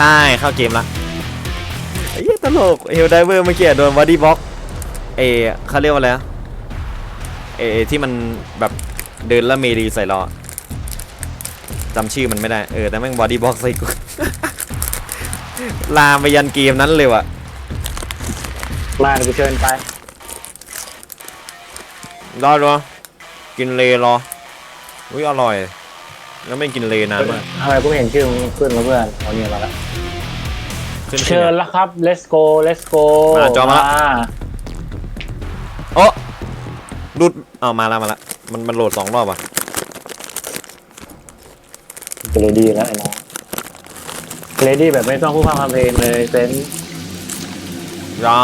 ใช่ เข้าเกมละไอ้เหี้ยตลกเฮลไดเวอร์เมื่อกี้โดนบอดี้บ็อกเอเขาเรียกว่าอะไรนะเอที่มันแบบเดินแล้วเมรีใส่ล้อจำชื่อมันไม่ได้ เออ แต่แม่งบอดี้บ็อกใส่กู ลามไปยันเกมนั้นเลยว่ะมาเดี๋ยวกูเชิญไป รอดวะกินเลรอ อุ้ยอร่อย แล้วไม่กินเลนานมากทำไมกูไม่เห็นชื่อมึงขึ้นมาเพื่อนเอาเนี่ยมาแล้ว ขึ้นเชิญแล้วครับ let's go let's go มาจอมาละ โอ้รุดเอามาละมาละมันมันโหลดสองรอบอะเรดี้แล้วไอ้น้องเรดี้แบบไม่ต้องพูดพร่ำทำเพลงเลยเซนได้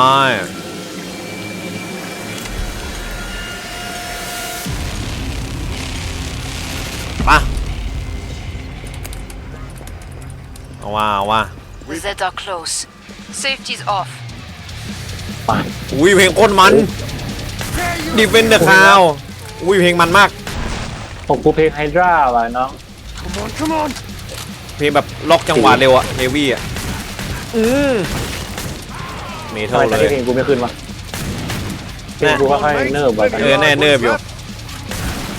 ปะเอาว่าเอาว่า The Zeds are close. Safety's off. ไปอุ้ยเพลงโคตรมันดีเฟนเดอร์คาวอุ้ยเพลงมันมาก ผมกูเพลงไฮดราว่ะน้อง เพลงแบบล็อกจังหวะเร็วอะเฮวี่อะอืมเมทำทัลไมตอนเลนี้ย เพลงกูไม่ขึ้นวะเพลงกูค่อยๆเนิร์ฟไว้ตอนเอนี้อแน่เนิบอยู่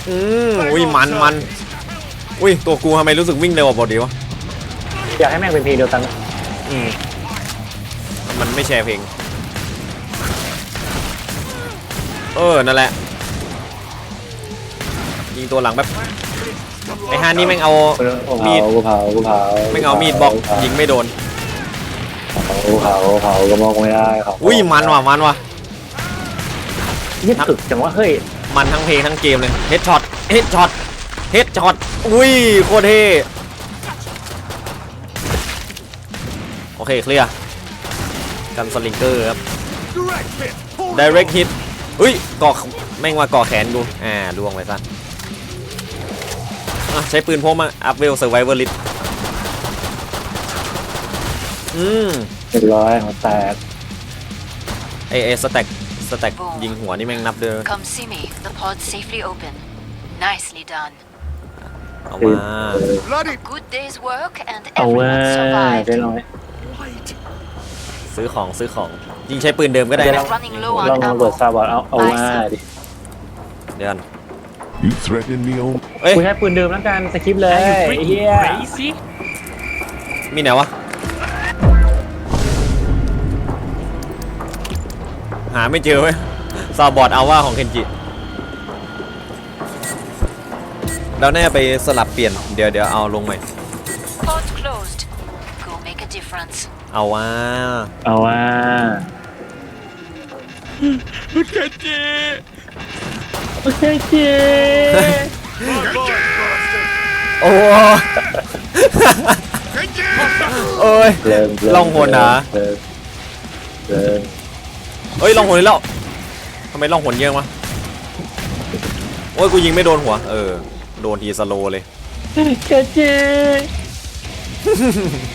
อืมอุ้ยมันมันอุ้ยตัวกูทำไมรู้สึกวิ่งเร็วกว่าปกติวะอยากให้แม่งเป็นเพลงเดียวกันนะ อืมมันไม่แชร์เพลง เออ นั่นแหละ ยิงตัวหลังแบบไอ้ฮานี่แม่งเอากูมีเผาดกูเผากูเผาแม่งเอามีดบล็อกยิงไม่โดน กูเผากูเผาก็มองไม่ได้เผาอุ้ยมันว่ะมันว่ะยึดถึกจังว่าเฮ้ยมันทั้งเพลงทั้งเกมเลย เฮดช็อต เฮดช็อต เฮดช็อต อุ้ยโคตรเท่ เคเคลียร์กันสลิงเกอร์ครับ direct hit อุ้ยก่อแม่งว่าก่อแขนกู อ่าล่วงไปซะอะใช้ปืนพกมาอัพเวลเซอร์ไวเวอร์ลิสอืมเรียบร้อยหัวแตกไอไอสแต็กสแต็กยิงหัวนี่แม่งนับเด้อ Come see me. The pod's safely open. Nicely done. เอามา A good day's work and เอาเว้ย everyone ได้ survived. น้อย ซื้อของซื้อของยิงใช้ปืนเดิมก็ได้ We're นะ running low ลอง on ลองเปิด ammo. ซาบอร์เอาเอาว่าดิ เดี๋ยวก่อน You threaten me on เอ้ย กูใช้ปืนเดิมแล้วกันสคริปต์เลยไอ้เฮียมีไหนวะ หาไม่เจอเว้ยซาบอร์ดเอาว่าของเคนจิ เราน่าจะไปสลับเปลี่ยน เดี๋ยวเดี๋ยวเอาลงใหม่ Pod's closed. Go make a difference. เอาว่า เอาว่าเคนจิโอเคเจโอ้โอ้ยเริ่มลองหนเหรอเริ่มเริ่มเอ้ยลองหนอีกแล้วทำไมลองหนเยอะวะโอ้ยกูยิงไม่โดนหัว เออ โดนทีสโลว์เลยเจเจ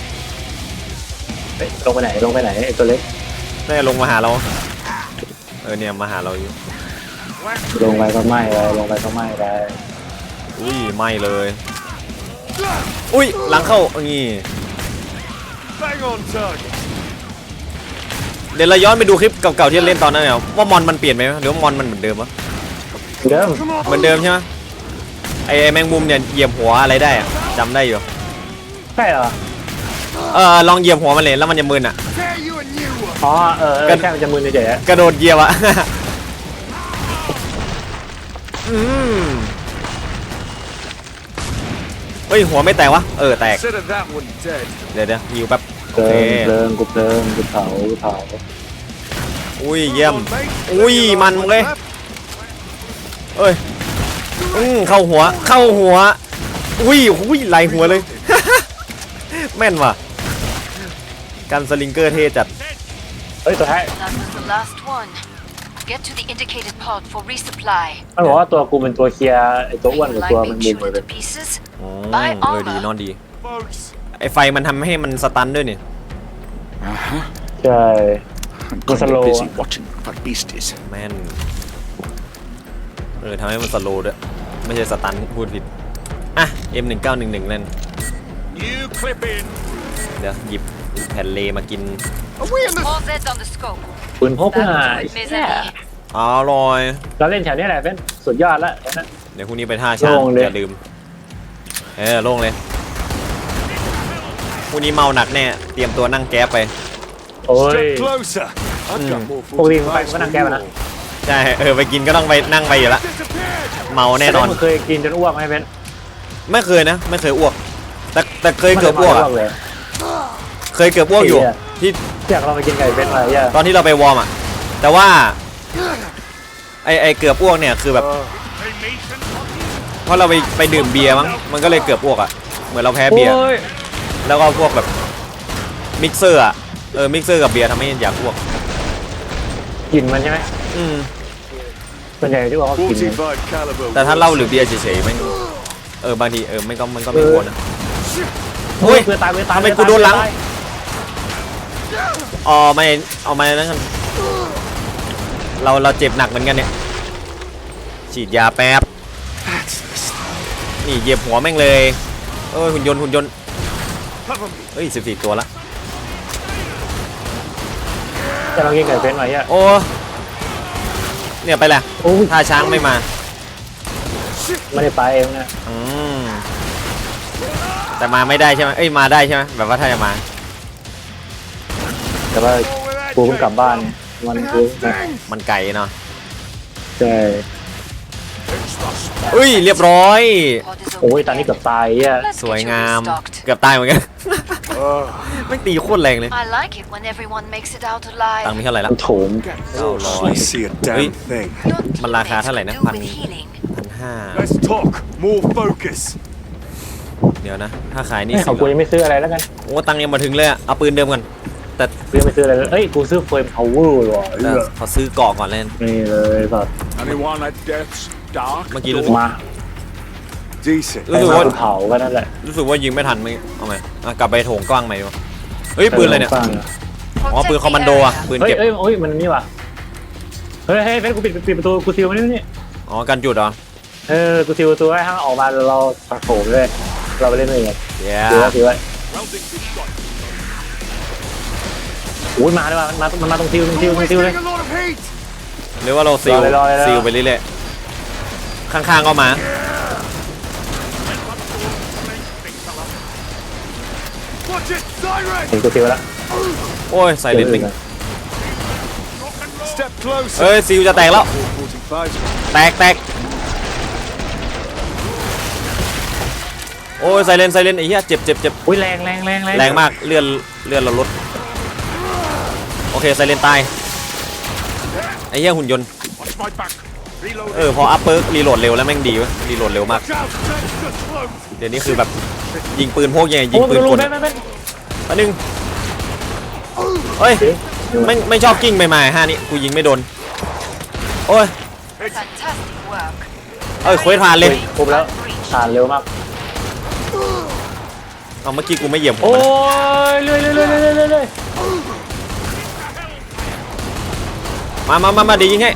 เฮ้ยลงไปไหนลงไปไหนไอ้ตัวเล็กน่าจะลงมาหาเรา เออเนี่ยมาหาเราอยู่ ลงไปก็ไหม้ไปลงไปก็ไหม้ไปอุ้ยไม่เลย อุ้ยหลังเข้านี่เดี๋ยวเราย้อนไปดูคลิปเก่าๆที่เล่นตอนนั้นเนี่ยว่ามอนมันเปลี่ยนไหมหรือว่ามอนมันเหมือนเดิมวะเดิมเหมือนเดิมใช่ไหมไอไอ้แมงมุมเนี่ยเหยียบหัวอะไรได้อะจำได้อยู่ ใช่เหรอ เออลองเหยียบหัวมันเลยแล้วมันจะมึนอะ อ๋อเออเออกันแค่มันจะมือเฉยๆอะกระโดดเหยียบอะ อืมเฮ้ยหัวไม่แตกวะ เออแตก Consider that one dead. เดี๋ยวเดี๋ยวหิวแป๊บโอเพลิเคงเพลิงกูเพลิงกูเผากูเผาอุ้ยเยี่ยม อุ้ยมันเลย เอ้ย อืมเข้าหัว เข้าหัว อุ้ยอุ้ยไหลหัวเลย แม่นว่ะ กันสลิงเกอร์เท่จัด เฮ้ยตัวท้าย That was the last one. Get to the indicated pod for resupply. มันบอกว่าตัวกูเป็นตัวเคลียร์ไอ้ตัวอ้วน Would กับ you ตัว like มัน me มุม chewed เลย into pieces? อืม Buy เออดี armor. นอนดี Folks, ไอไฟมันทำให้มันสตันด้วยนี่ ใช่ I'm What's a kind low of busy one? watching for beasties. แม่น เออทำให้มันสโลว์ด้วย ไม่ใช่สตันพูดผิด อะ M1911 เล่น new clip in. เดี๋ยวหยิบ แผ่นเลมากิน All Zeds on the scope. ปืนพก That อะ was good, mes amis. อร่อย เราเล่นแถวนี้แหละเป็นสุดยอดแล้วนะเดี๋ยวพรุ่งนี้ไปท่าช้างโล่งเลย อย่าลืม เออโล่งเลยพรุ่งนี้เมาหนักแน่ เตรียมตัวนั่งแก๊ปไป โอ้ย Step closer. I've got more ปกติมึงไป fortified มึงก็นั่งแก้วนะใช่ เออ ไปกินก็ต้องไปนั่งไปอยู่ละ Disappeared. เมาแน่นอน มึงเคยกินจนอ้วกไหมเป็นไม่เคยนะ ไม่เคยอ้วก แต่แต่เคยเกือบอ้วกอะเลย เคยเกือบอ้วกอยู่เหี้ย ที่อยากลองไปกินไก่เป็นอะไรอะตอนที่เราไปวอร์มอะ แต่ว่าไอไอเกือบอ้วกเนี่ยคือแบบเพราะเราไปไปดื่มเบียร์มั้งมันก็เลยเกือบอ้วกอะเหมือนเราแพ้เบียร์โอ้ยแล้วก็พวกแบบมิกเซอร์อะเออมิกเซอร์กับเบียร์ทำให้อยากอ้วกกินมันใช่ไหมอืมส่วนใหญ่ที่บอกว่ากินมัน45 caliber. แต่ถ้าเหล้าหรือเบียร์เฉยๆไม่เออบางทีเออไม่ก็มันก็ไม่ควรนะโอ้ย เพื่อตายเพื่อตายทำไมกูโดนหลัง อ๋อไม่เอามานั่นกันเราเราเจ็บหนักเหมือนกันเนี่ยฉีดยาแป๊บ That's the stuff. นี่เหยียบหัวแม่งเลยเอ้ยหุ่นยนต์หุ่นยนต์ Cover me. เฮ้ยสิบสี่ตัวละจะลองกินไก่เป็นหน่อยอะโอ้เนี่ยไปแหละโอ้ยท่าช้างไม่มาไม่ได้ไปเองนะอืมแต่มาไม่ได้ใช่ไหมเอ้ยมาได้ใช่ไหมแบบว่าถ้าจะมา แต่ว่ากูเพิ่งกลับบ้านเนี่ยมันกูนะมันไกลเนาะใช่เอ้ยเรียบร้อย Pod is โอ้ย open ตอนนี้ again. เกือบตายอะ Let's สวย get you งาม restocked. เกือบตายเหมือนกัน Oh, ไม่งตีโคตรแรงเลย I like it when everyone makes it out ตังค์ alive. มีเท่าไหร่ละมันโถม Oh, Lord. I see a damn Wait. thing. Don't Mà là khá teammates thế này could nè, do phần- with healing. พันห้า Let's talk. More focus. เดี๋ยวนะ ถ้าขายนี่นี่สิของกูยังไม่ซื้ออะไรแล้วกัน โอ้ตังค์ยังมาถึงเลยอะเอาปืนเดิมก่อน แต่กูยังไม่ซื้ออะไรเลยเอ้ยกูซื้อเฟรมพาวเวอร์ว่ะแต่ขอซื้อเกาะก่อนเลย นี่เลยแบบ Anyone at death's dark? เมื่อกี้รู้สึก มา Decent. รู้สึกมาว่ากูเผาก็นั่นแหละรู้สึกว่ายิงไม่ทันไหมเอาไหมอะกลับไปโถงกว้างใหม่ดีกว่าเฮ้ย ปืนอะไรเนี่ย ฟังอ๋อ ปืน Protect คอม the มานโด area. อะ ปืนเฮ้ยเก็บ เอ้ยเอ้ยมันนี่ว่ะเฮ้ยเฮ้ยเฟนกูปิดปิดประตูกูซิลมันนี่นี่อ๋อ กันจุดเหรอเออกูซิลประตูไว้ห้ามออกมาเราสักโถมเลยเราไปเล่นเลยไงเย้ซิลไว้ซิลไว้ Welding this shot. อุ้ยมาเลยว่ะมันมามันมาตรงซิลตรงซิลตรง Always ซิลเลย getting a lot of heat. หรือว่าเราซิลรอเลยรอเลยรอ ซิลไปเรื่อยๆข้างๆก็มา Watch it. Siren. เห็นกูซิลแล้วโอ้ยใส่ลิ้นปิง Step closer. เอ้ยซิลจะแตกแล้ว 445. แตกแตกโอ้ยไซเลนไซเลนไอ้เหี้ยเจ็บเจ็บเจ็บอุ้ยแรงแรงแรงแรงแรงมากเลื่อนเลื่อนเราลดโอ เคไซเลนตายไอ้เหี้ยหุ่นยนต์ Watch my back. Reload. เออพออัพเปิร์รีโหลดเร็วแล้วแม่งดีเว้ยรีโหลดเร็วมาก Watch out. Sensors close. เดี๋ยวนี้คือแบบยิงปืนพวกยังไงยิโอ้งยปืนรู้กลแม่แม่แม่อันนึงเฮ้ยไม่ไม่ชอบกิ้งไปมาห้านี่กูยิงไม่โดน โอ้ย Fantastic work. เอ้ยเควสผ่านเลยครบแล้วผ่านเร็วมากเอาเมื่อกี้กูไม่เหยียบหัวโอ้มันนะยเรื่อยเรื่อยเรื่อยเรื่อยเรื่อยเรื่อย มามามามาดียิงให้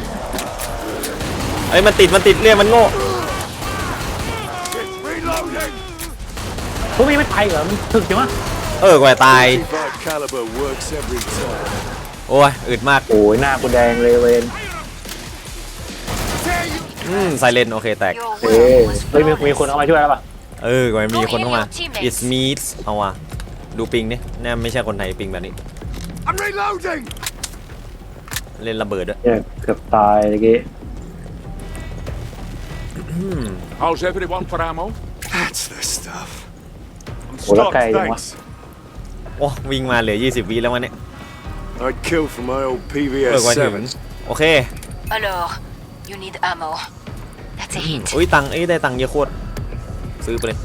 เอ้ยมันติดมันติดเรียกมันโง่ Reloading. พวกนี้ไม่ไปเหรอมันถึกจังวะเออกว่าจะตาย45 caliber works every time. โอ้ยอึดมากโอ้ยหน้ากูแดงเลยเวน Tear you. อืมไซเลนโอเคแตก Your เอ้ย work was เฮ้ยมีมี flawless. คนเข้ามาช่วยแล้วป่ะเออกว่ามีคนเข้ามา it's meat เอาว่ะดูปิงนี่นี่ไม่ใช่คนไทยปิงแบบนี้ I'm reloading. เล่นระเบิดด้วยเนี่ยเกือบตายเมื่อกี้ How's everyone for ammo? That's the stuff. I'm Ủa, lá stocked, cây vậy thanks. โอ้วิ่งมาเหลือ 20 วิแล้ววันนี้ I'd kill for my old เอ PVS อกว่าถึง 7. โอเค Alors, you need ammo. That's a hint. อุ้ยตังค์เอ้ยได้ตังค์เยอะโคตรซื้อไปเลย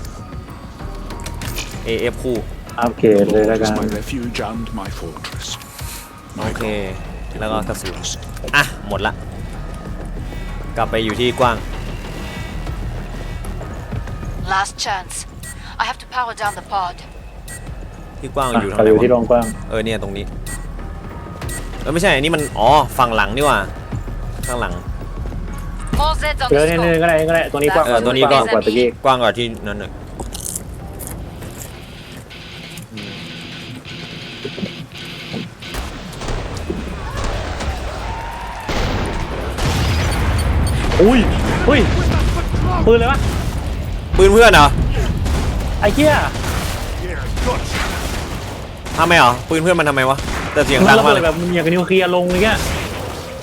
AF คู่อัปเกรดเลยแล้ว Lord กั is น my refuge and my fortress. โอ My เค God, แล้วก็ whom กระสุน trust. อะ หมดละ กลับไปอยู่ที่กว้าง Last chance. I have to power down the pod. ที่กว้างอยู่ทางเขาไหอนยู่ที่โรวะงกว้างเออเนี่ยตรงนี้เออไม่ใช่อันนี้มันอ๋อฝั่งหลังนี่หว่าข้างหลัง More Zeds on เออ the เนี่ย scope. เนี่ยก็ได้ก็ได้ตัวนี้กว้างเออตัวนี้ก็กว้าง กว่าตะกี้ กว้างกว่าที่นั่นเลย อุ้ยอุ้ยปืนเลยวะปืนเพื่อนเหรอไอ้เหี้ย Yeah, gotcha. ทำไมเหรอปืนเพื่อนมันทำไมวะแต่เสียงมันดังระมากเบิเลยดแบบมันอย่างกับนิวเคลียร์ลงเลยเงี้ย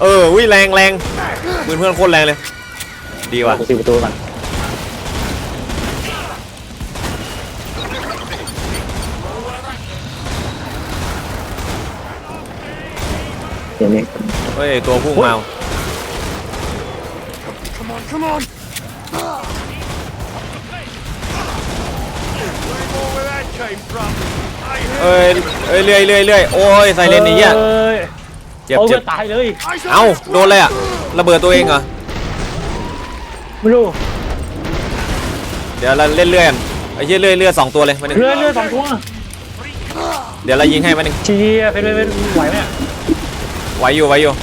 เออวิแรงแรงปืนเพื่อนโคตรแรงเลย ดีว่ะกูปิดประตูก่อนเดี๋ยวนี้เฮ้ยตัวพุ่งมา Come on, come on. Where more where that came from? I เอ้ยเอ้ยเรื่อยเรื่อยเรื่อยโอ้ยใส่เลนนี่เหี้ยอ้ยเจ็บโอ้เจ็บยตายเลยเอ้าโดนเลยอะระเบิดตัวเองเหรอ ไม่รู้เดี๋ยวเราเล่นเรื่อยกันไอ้เหี้ยเรื่อยเรื่อยสองตัวเลยมาหนึ่งเรื่อยเรื่อยสองตัวเดี๋ยวเรายิงให้มาหนึ่งเชียเป็นเป็นเป็นไหวไหมเนี่ยไหวอยู่ไหวอยู่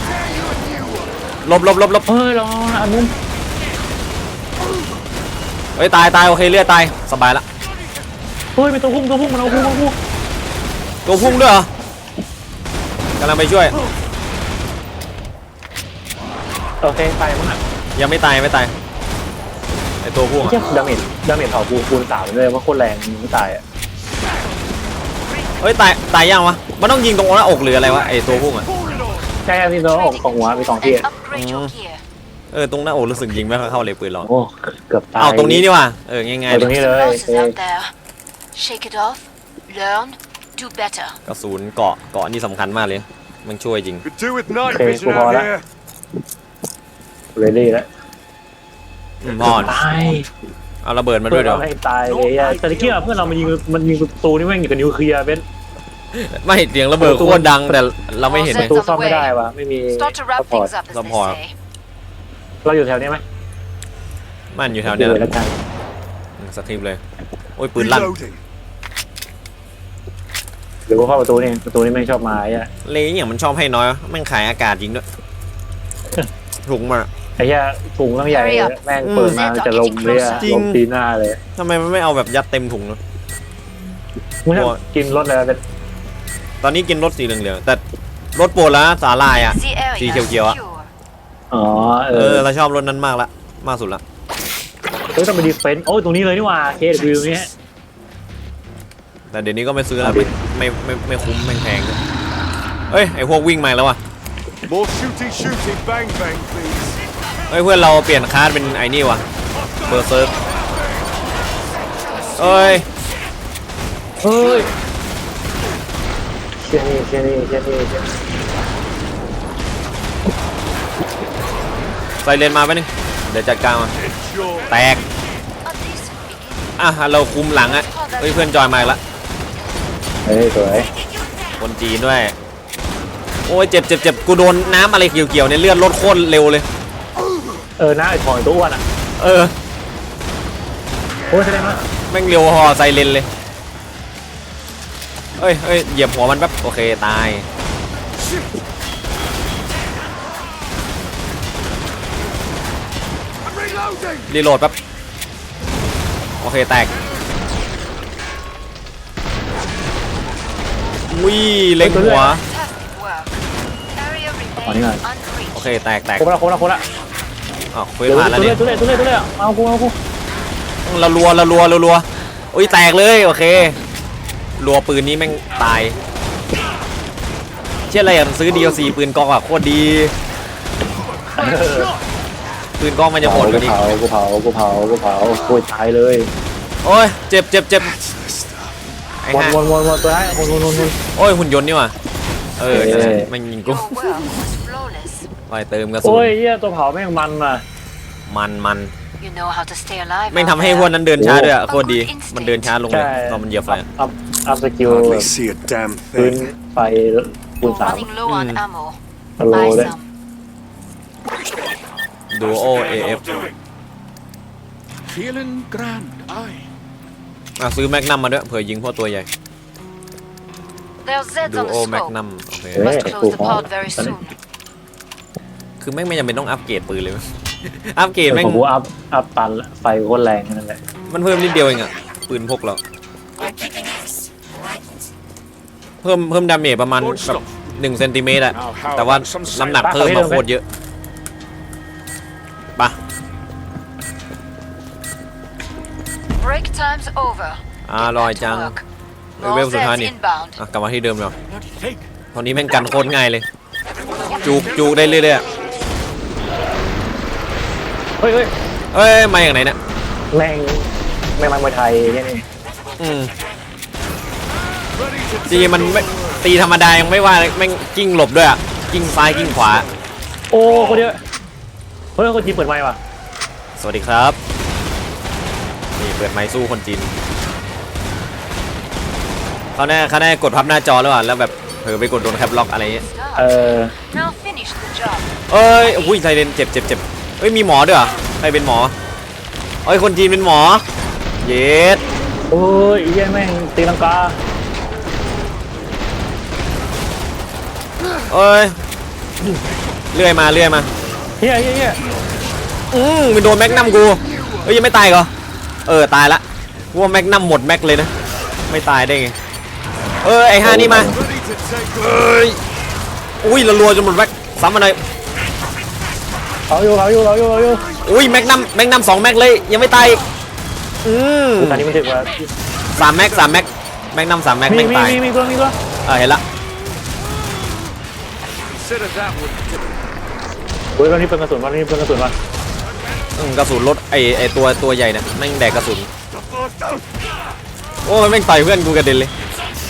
ลบลบลบลบเฮ้ยลองอันนู้น เฮ้ยตายตายโอเคเลือดตายสบายละเฮ้ยเป็นตัวพุ่งตัวพุ่งมันเอาพุ่งเอาพุ่งตัวพุ่งด้วยเหรอกำลังไปช่วย โอเคตายมั้งอะยังไม่ตายยังไม่ตายไอตัวพุ่งอะเชี่ยดาเมจดาเมจเผาคูคูณสามเลยว่าโคตรแรงไม่ตายอะเฮ้ยตายตายยังวะมันต้องยิงตรงหน้าอกหรืออะไรวะไอตัวพุ่งอะใช่พี่ตัวออกของหัวมีสองที่ And upgrade your gear. เออตรงหน้าอกรู้สึกยิงไม่ค่อยเข้าเลยปืนเราโอ้เกือบตายเอาตรงนี้ดีกว่าเออง่ายๆเอาเลตรงยนี้เลย Losses เอ้ย out there. Shake it off. Learn. Do better. กระสุนเกาะเกาะนี่สำคัญมากเลยมันช่วยจริง Could do with night Okay, vision we'll out hold here. เรดดี้แล้วอืมพอนตายเอาระเบิดมาเพื่ด้อวนยเดี๋ยวเราให้ตายเลยอะแต่ตะเกียบเพื่อนเรามันยิงมันยิงประตูนี่แม่งอยู่กับนิวเคลียร์เป็นไม่เสียงระเบิดโคตรดังแต่เราไม่เห็นปเลยระตูซ่อมไม่ได้วะไม่มี Start to wrap ซัพพอร์ต things up, as they Support. say. เราอยู่แถวนี้ไหมมันอยู่แถวเดี๋เนี้ยวยแล้วกันอืมสคริปต์เลย โอ้ยปืนลั่น Reloading. เดี๋ยวกูเข้าประตูนี่ประตูนี่แม่งชอบมาอะเลยอย่างมันชอบให้น้อยแม่งขายอากาศจริงด้วยถุงมา ไอ้เหี้ยถุงตั้งใหญ่ Hurry up แม่งเปิดมาจะลมเลยอะจริง ลมตีหน้าเลยทำไมมันไม่เอาแบบยัดเต็มถุงเนอะมึงชอบโอ้ยกินรถอะไรเป็นตอนนี้กินรสสีเหลืองๆแต่รสโปรดแล้วสาลายอะ The area Sì, chiều chiều ạ. secure. อ๋อเอเอออเราชอบรสนั้นมากละมากสุดละเฮ้ยต้องไปดีเฟนต์โอ้ยตรงนี้เลยนี่หว่า KW เนี่ยแต่เดี๋ยวนี้ก็ไม่ซื้อแล้วไม่ไม่ไม่ไม่คุ้มแม่งแพงด้วยเอ้ยไอพวกวิ่งมาแล้วว่ะ More shooting, shooting. Bang, bang, please. เอ้ยเพื่อนเราเปลี่ยนคลาสเป็นไอ้นี่ว่ะเบอร์เซิร์ฟเอ้ยเฮ้ยเชี่ยนี่เชี่ยนี่เชี่ยนี่เชี่ยนี่ ใส่เลนมาไปบนึงเดี๋ยวจัดการมา Sure. แตก A decent beginning. อะเราคุมหลังอะเฮ้ยเพื่อนจอยมาอีกละเฮ้ยสวยคนจีนด้วยโอ้ยเจ็บเจ็บเจ็บกูโดนน้ำอะไรเกี่ยวๆเนี่ยเลือดลดโคตรเร็วเลย เออหน้าไอ้ทอยตัวอ้วนอะเออโอ้ยแสดงว่าแม่งเร็วพอไซเรนเลยเอ้ยเอ้ยเหยียบหัวมันแป๊บโอเคตาย รีโหลดแป๊บโอเคแตกวิเล็งหัว Fantastic work. Area remains โอ unbreached. เคแตกแตกโคตรละโคตรละโคตรละอ้าวเควสเดี๋ยวผ่านแล้วตัวเลเนี่ยยตัวเลยตัวเลยตัวเลยเอากูเอากูเรารัวเรารัวเรารัวอุ้ยแตกเลยโอเครัวปืนนี้แม่งตายเชื่ออะไรอะซื้อ DLC ปืนกองอะโคตรดี ปืนกองมันจะหมดกว่านี้เผากูเผากูเผากูเผากูตายเลยโอ้ย เจ็บเจ็บเจ็บ That's the stuff. ไอ้วนห่าวนวนวนตัวได้วนวนวนวน โอ้ย หุ่นยนต์นี่ว่ะเออเอ้ยใช่มันยิงกู Your work was flawless. ไปเติมกระสุนโอ้ยเหี้ยตัวเผาแม่งมันอะมันมัน You know how to stay alive. ไม่ง out ทำให้ there. พวกนั้นเดินช้าด้วยอะโอ้โคตรดี มันเดินช้าลงเลยใช่ตอนมันเหยียบไฟอะ อัพอัพสกิล Hardly see a damn พื้น thing. ไฟคูณ You're สาม running low on Mm. ammo. ฮัลโหล Buy ด้วย some. ดูโอเอฟ Feeling grand, aye. อะซื้อแมกนัมมาด้วยเผื่อยิงพวกตัวใหญ่ There's Zeds ดู on โอ the แมก scope. นัมโอเคเฮ้ย Must กู close the พร้อม pod very soon. คือแม่งไม่จำเป็นต้องอัปเกรดปืนเลยอัปเกรดแต่แม่งผมว่าอัพอัพตันละไฟโคตรแรงนั่นแหละมันเพิ่มนิดเดียวเองอะปืนพกเราพิ่มเพิ่มดาเมจประมาณแบบหนึ่งเซนติเมตรอะ Now, how แต่ว่า about some น้ำหนักไปเพิ่มไปมาไปโคตรเยอะไปะ อร่อยจัง Work. เฮ้ยเวล More สุดท้าย Zeds นี่ inbound. อะกลับมาที่เดิมเลย Bloody take. ตอนนี้แม่งกันโคตรง่ายเลย จูกจูกได้เรื่อยๆอะเฮ้ยเฮ้ยเอ้ยมาอย่างไหนเนี่ยแม่งแม่งมันมวยไทยเนี่ยนี่อืม Ready to จีมันไม่ตีธรรมดายังไม่ว่าเลยแม่งกิ้งหลบด้วยอะกิ้งซ้ายกิ้งขวา โอ้คนเดียวเฮ้ยคนจีนเปิดไมค์ว่ะสวัสดีครับนี่ เปิดไมค์สู้คนจีนเขาแน่เขาแน่กดพับหน้าจอแล้วอะแล้วแบบเผลอไปกดโดนแคปล็อกอะไรเงี้ยเออ Now finish the job. เอ้ยอุ้ยไทเรนเจ็บเจ็บเจ็บเอ้ยมีหมอด้วยเหรอใครเป็นหมอเอ้ยคนจีนเป็นหมอ เย็ดโอ้ยอีเหี้ยแม่งตีลังกาเอ้ยเลื่อยมาเลื่อยมาเฮียเฮียเฮียอืมมันโดนแม็กนัมกูเอ้ยยังไม่ตายเหรอ เออตายละกูว่าแม็กนัมหมดแม็กเลยนะ ไม่ตายได้ไง เออไอห้านี่มา ready to take เอ้ยอุ้ยละรัวจนหมดแม็กซ้ำมาหน่อยเขาอยู่เขาอยู่เขาอยู่เขาอยู่อุ้ยแม็กนัมแม็กนัมสองแม็กเลยยังไม่ตายอีกอืมตอนนี้มันถึงว่าสามแม็กสามแม็กแม็กนัมสามแม็กมีแม่งมีตายมีมีตัวมีตัวเออเห็นละ Consider that one. โอ้ยตอนนี้เป็นกระสุนตอนนี้เป็นกระสุนว่ะ อืมกระสุนรถไอไอตัวตัวใหญ่เนี่ยแม่งแดกกระสุน โอ้ยแม่งต่อยเพื่อนกูกระเด็นเลย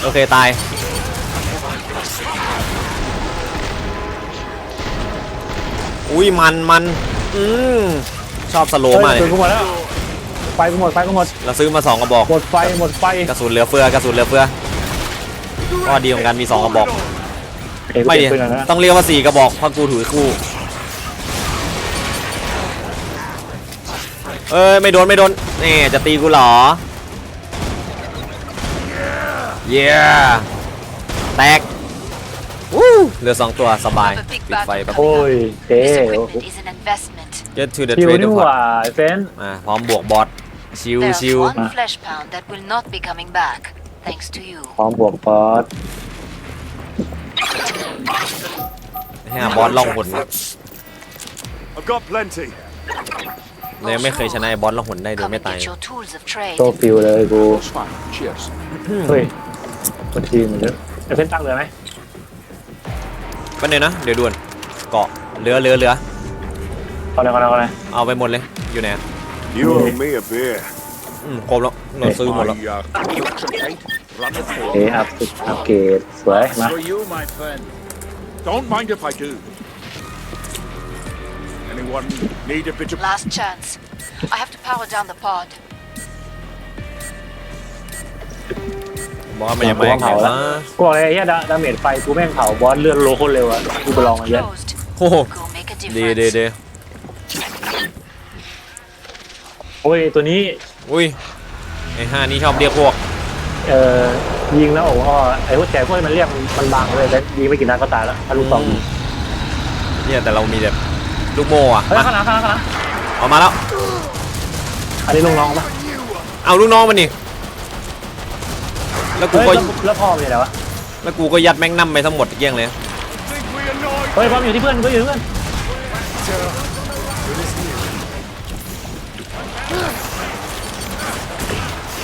โอเคตาย อุ้ยมันมันอืมชอบสโลเฮ้ว์มากยเลกระสุนยกูหมดแล้วไฟกูหมดไฟกูหมดเราซื้อมาสองกระบอก หมดไฟหมดไฟกระสุนเหลือเฟือกระสุนเหลือเฟือก็ดีของกันมีสองกระบอกเอ้ยไม่เปดิลี่ยนปืนหน่อยนะต้องเรียกว่าสี่กระบอกเพราะกูถือคู่ เอ้ยไม่โดนไม่โดนนี่จะตีกูเหรอเย้แตกวู้เหลือสองตัวสบาย Have a big ปิดไฟ battle แบบโอ้ยเจ๊ This โอ้ equipment is an investment. get to the ชิว trade นี่ห pot ว่าไอ้เฟนมาพร้อมบวกบอสชิว There's ชิว one flesh pound that will not be coming back, thanks to you. พร้อมบวกบอสให้หาบอสล่องหน I've got plenty. เลยงไม่เคยชนะไอ้บอสล่องหนได้โดย Come ไม่ and ตาย get your tools of trade. โซฟิลเลยกู It's fine. Cheers. เฮ้ยคนจีนเหมือนเดิมไอ้เฟนตั้งเลยไหมแป๊บนึงนะ เดี๋ยวด่วน เกาะเหลือเหลือเหลือเอาเลยเอาเลยเอาเลยเอาไปหมดเลย อยู่ไหน You owe me a beer. อืมครบแล้วเราซื้อหมดแล้ว My uh, cooks and paint. Run the เอ floor. อัพอัพเกรดสวยมา For you, my friend. Don't mind if I do. Anyone need a bit of Last chance. I have to power down the pod. บอกว่ามันยังไม่กูแข็เผางแล้วนะกูบอกเลยไอ้เหี้ยดาดาเมจไฟกูแม่งเผาบอสเลือดโลโคนเร็วอะกูไปลองมาเยอะ Closed. โอ้โห Go make a ดีดี difference. ดีโอ้ยตัวนี้อุ้ยไอ้ห้านี่ชอบเรียกพวก เอ่อยิงแล้วโอ้โหไอ้พวกแจกพวกนี้มันเรียกมันบางเลยแต่ยิงไม่กี่นัดก็ตายแล้วถ้าลูกสองอืม เนี่ยแต่เรามีแบบ ลูกโม่อะเฮ้ยมาข้างหลังข้างหลังข้างหลังเอามาแล้ว อันนี้ลุงน้องปะเอาลูกน้องมันนี่แล้วกูเฮ้ยก็แล้วแล้วพ่อมันอยู่ไหนวะ แล้วกูก็ยัดแม่งนัมไปทั้งหมดเกลี้ยงเลย Think we annoyed เฮ้ยพ่อมันอยู่ที่เพื่อนก็อยู่ที่เพื่อน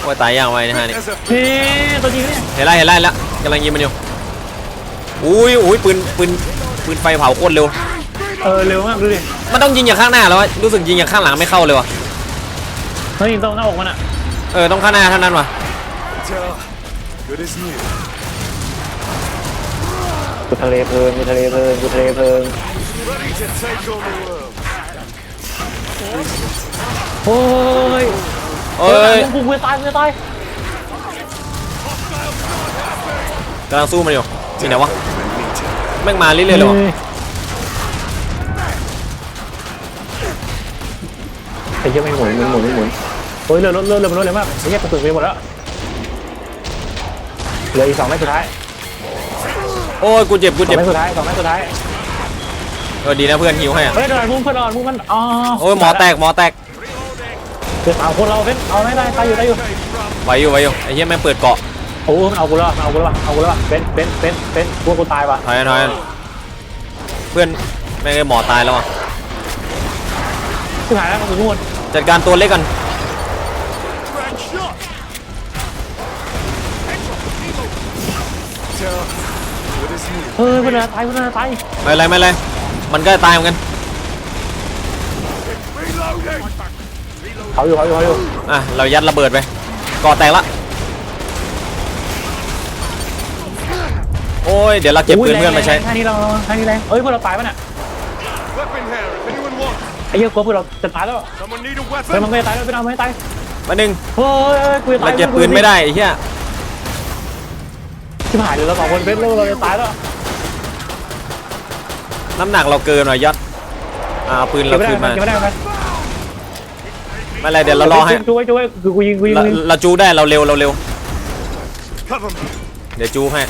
โอ้ยตายยากไว้นะฮะนี่ There's a นี่ตัวจริงเนี่ยเห็นแล้วเห็นแล้วเห็นแล้วกำลังยิงมันอยู่ อุ้ยอุ้ยปืนปืนปืนไฟเผาโคตรเร็ว เออเร็วมากดูดิมันต้องยิงอย่างข้างหน้าแล้ววะรู้สึกยิงอย่างข้างหลังไม่เข้าเลยวะเฮ้ยตรงหน้าอกมันอะเออต้องข้างหน้าเท่านั้นวะ tell. Good as new. กูทะเลเพลิงกูทะเลเพลิงกูทะเลเพลิง Ready to take on the world. โอ้ยเอ้ยกูกูจะตายกูจะตายกำลังสู้มันอยู่ที่ไหนวะ แม่งมาเรื่อยๆเลยวะ ไอ้เหี้ยไม่หมุนไม่หมุนไม่หมุนโอ้ยเรือรถเรือเรือมันรถเร็วมากไอ้เหี้ยกระสุนไปหมดแล้วเหลืออีกสองเมตรสุดท้ายโอ้ยกูเจ็บกูสอเจ็งบเมตรสุดท้ายสองเมตรสุดท้ายเออดีนะเพื่อนหิวให้อะเฮ้ยเดี๋ยวมุมเพื่อนอ่อนมุมมันอ๋อโอ้ยหมอแตกหมอแตกเดี๋ยวสามคนเราเป็นเอาไม่ได้ตายอยู่ตายอยู่ไหวอยู่ไหวอยู่ไอ้เหี้ยแม่งเปิดเกาะโอ้มันเอากูแล้วมันเอากูแล้วว่ะเอากูแล้วว่ะเป็นเป็นเป็นเป็นพวกกูตายว่ะถอยกันถอยกันเพื่อนแม่งไอ้หมอตายแล้วอะชิบ หายแล้วกูทุกคนจัดการตัวเล็กกัน Grand shot! Tell, good as new. เฮ้ยเพื่อนตายเพื่อนตายไม่เป็นไรไม่เป็นไรมันก็ตายเหมือนกัน Reloading! เขาอยู่เขาอยู่เขาอยู่อะเรายัดระเบิดไปก่อแตกละโอ้ยเดี๋ยวเราเก็บปืนเพื่อนมาใช้ท่านี้เราท่านี้แรงเอ้ยเพื่อนเราตายปะเนี่ย ไอ้เหี้ยกลัวเพื่อนเราจะตายแล้ว Someone need a เฮ้ยมัน weapon? ไม่ตายแล้วเป็นเอาไม่ตายมาหนึ่งเฮ้ยกูจะตาเรายเก็บปืนไม่ได้ไอ้เหี้ยชิบหายเลยเราสองคนเป็นแล้วเราจะตายแล้วน้ำหนักเราเกินหน่อยยัดอ่าเอาปืนเราเก็บไม่คืนได้มาเก็บไม่ได้ไหมไม่เป็นไรเดี๋ยวเรารอให้จูไว้จูไว้คือกูยิงกูยิงเรากูยิงเราจูได้เราเร็วเราเร็ว Cover me. เดี๋ยวจูให้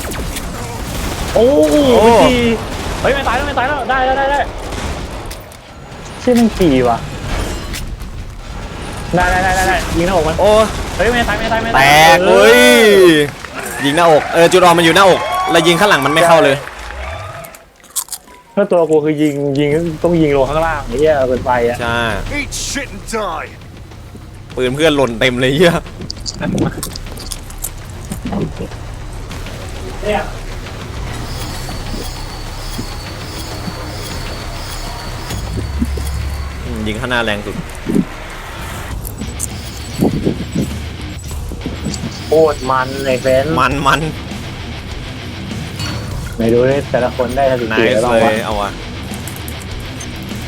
โอ้โหโอ้จีเฮ้ยไม่ตายแล้วไม่ตายแล้วได้ได้ได้ได้เชื่อมันจีว่ะได้ได้ได้ได้ได้ยิงหน้าอกมันโอ้เฮ้ยไม่ตายไม่ตายไม่แตตายกเฮ้ยยิงหน้าอกเออจุดอ่อนมันอยู่หน้าอกเรายิงข้างหลังมันไม่เข้าเลยถ้าตัวกูคือยิงยิงต้องยิงลงข้างล่างไอ้เหี้ยเป็นไฟอะใช่ Eat shit and die. ปืนเพื่อนหล่นเต็มเลยเหี้ย เนี่ ยอืมยิงข้างหน้าแรงสุดโคตรมันเลยเฟนมันมันไหนดูดิแต่ละคนได้สถิไนติส์แล้วบ้างเลวะยเอาวะ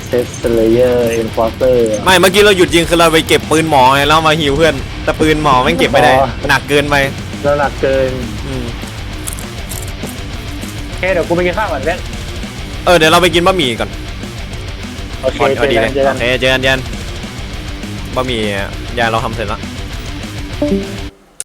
เซสเลเยอร์เอ็นฟอร์เตอร์ ไม่เมื่อกี้เราหยุดยิงคือเราไปเก็บปืนหมอไงแล้วมาหิวเพื่อน แต่ปืนหมอไม่งเก็บไม่ได้ อ๋อ หนักเกินไปเราหนักเกินอืมโอเคเดี๋ยวกูไปกินข้าวก่อนเฟนเออเดี๋ยวเราไปกินบะหมี่ก่อน โอเคก่อนเจเอาอดีกัเลนยเจอกัโอน เคเจอกันเจอกันบะหมี่ยายเราทำเสร็จแล้ว